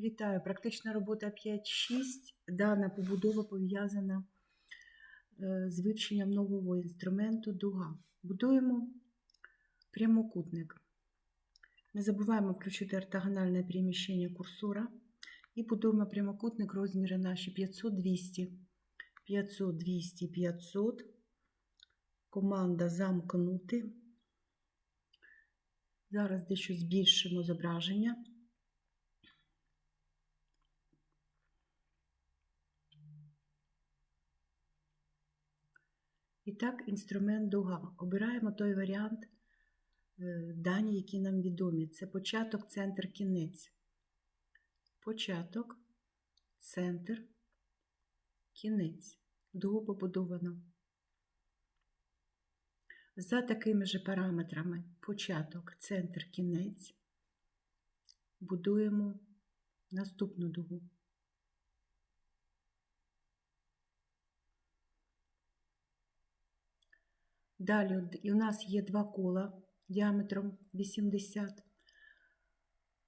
Вітаю! Практична робота 5-6. Дана побудова пов'язана е, з вивченням нового інструменту дуга. Будуємо прямокутник. Не забуваємо включити ортогональне переміщення курсора і будуємо прямокутник розміри наші 500 200 500 200 500. Команда замкнути. Зараз дещо збільшимо зображення. І так, інструмент дуга. Обираємо той варіант е, дані, які нам відомі. Це початок, центр, кінець. Початок, центр, кінець. Дугу побудовано. За такими же параметрами початок, центр, кінець. Будуємо наступну дугу. Далі у нас є два кола діаметром 80.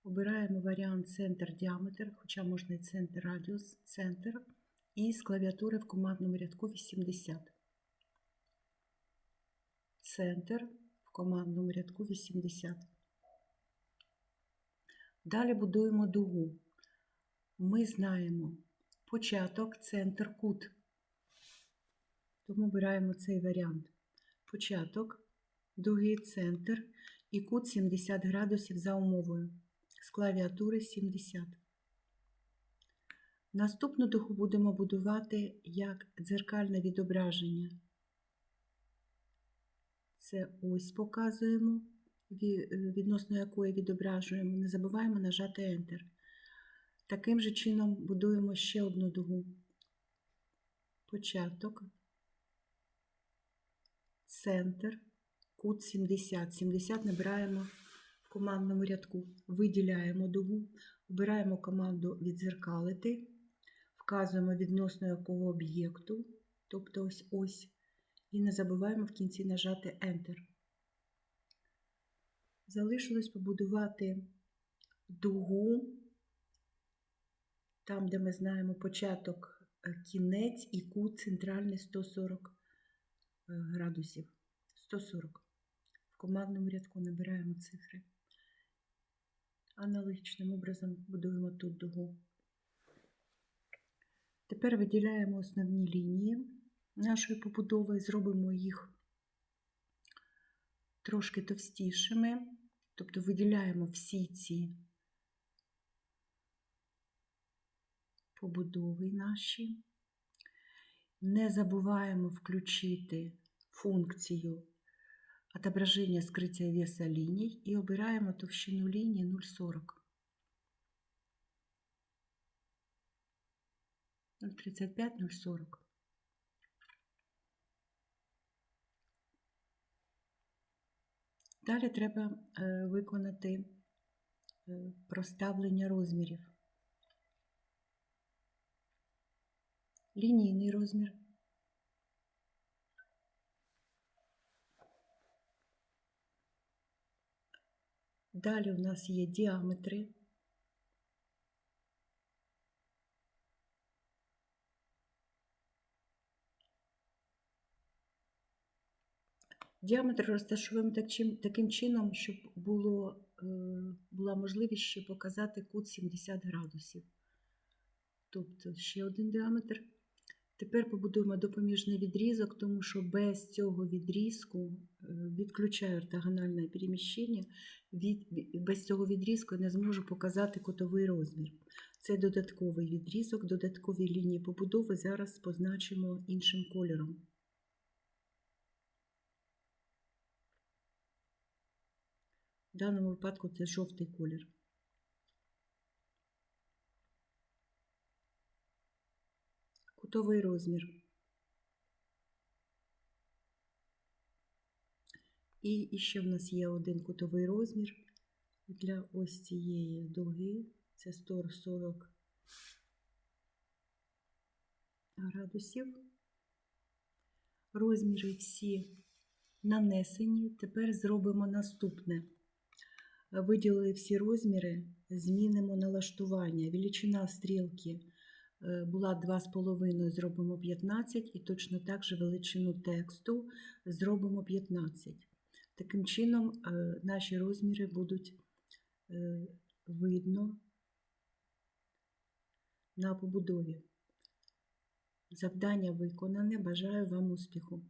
Обираємо варіант центр діаметр, хоча можна і центр радіус, центр. І з клавіатури в командному рядку 80. Центр в командному рядку 80. Далі будуємо дугу. Ми знаємо початок, центр, кут. Тому обираємо цей варіант початок, дуги центр і кут 70 градусів за умовою. З клавіатури 70. Наступну дугу будемо будувати як дзеркальне відображення. Це ось показуємо, відносно якої відображуємо. Не забуваємо нажати Enter. Таким же чином будуємо ще одну дугу. Початок, центр, кут 70. 70 набираємо в командному рядку. Виділяємо дугу, обираємо команду відзеркалити, вказуємо відносно якого об'єкту, тобто ось ось, і не забуваємо в кінці нажати Enter. Залишилось побудувати дугу, там, де ми знаємо початок, кінець і кут центральний 140 градусів 140. В командному рядку набираємо цифри. Аналогічним образом будуємо тут дугу. Тепер виділяємо основні лінії нашої побудови, зробимо їх трошки товстішими, тобто виділяємо всі ці побудови наші. Не забуваємо включити функцію отображення скриття веса ліній і обираємо товщину лінії 0,40. 0,35, 0,40. Далі треба е, виконати е, проставлення розмірів. Лінійний розмір. Далі у нас є діаметри. Діаметр розташуємо таким чином, щоб було, е, була можливість ще показати кут 70 градусів. Тобто ще один діаметр. Тепер побудуємо допоміжний відрізок, тому що без цього відрізку е, відключаю ортогональне переміщення, від, без цього відрізку я не зможу показати кутовий розмір. Це додатковий відрізок, додаткові лінії побудови зараз позначимо іншим кольором. В даному випадку це жовтий колір. Кутовий розмір. І ще в нас є один кутовий розмір для ось цієї дуги. Це 140 градусів. Розміри всі нанесені. Тепер зробимо наступне. Виділили всі розміри змінимо налаштування. Величина стрілки була 2,5, зробимо 15, і точно так же величину тексту зробимо 15. Таким чином, е, наші розміри будуть е, видно на побудові. Завдання виконане. Бажаю вам успіху!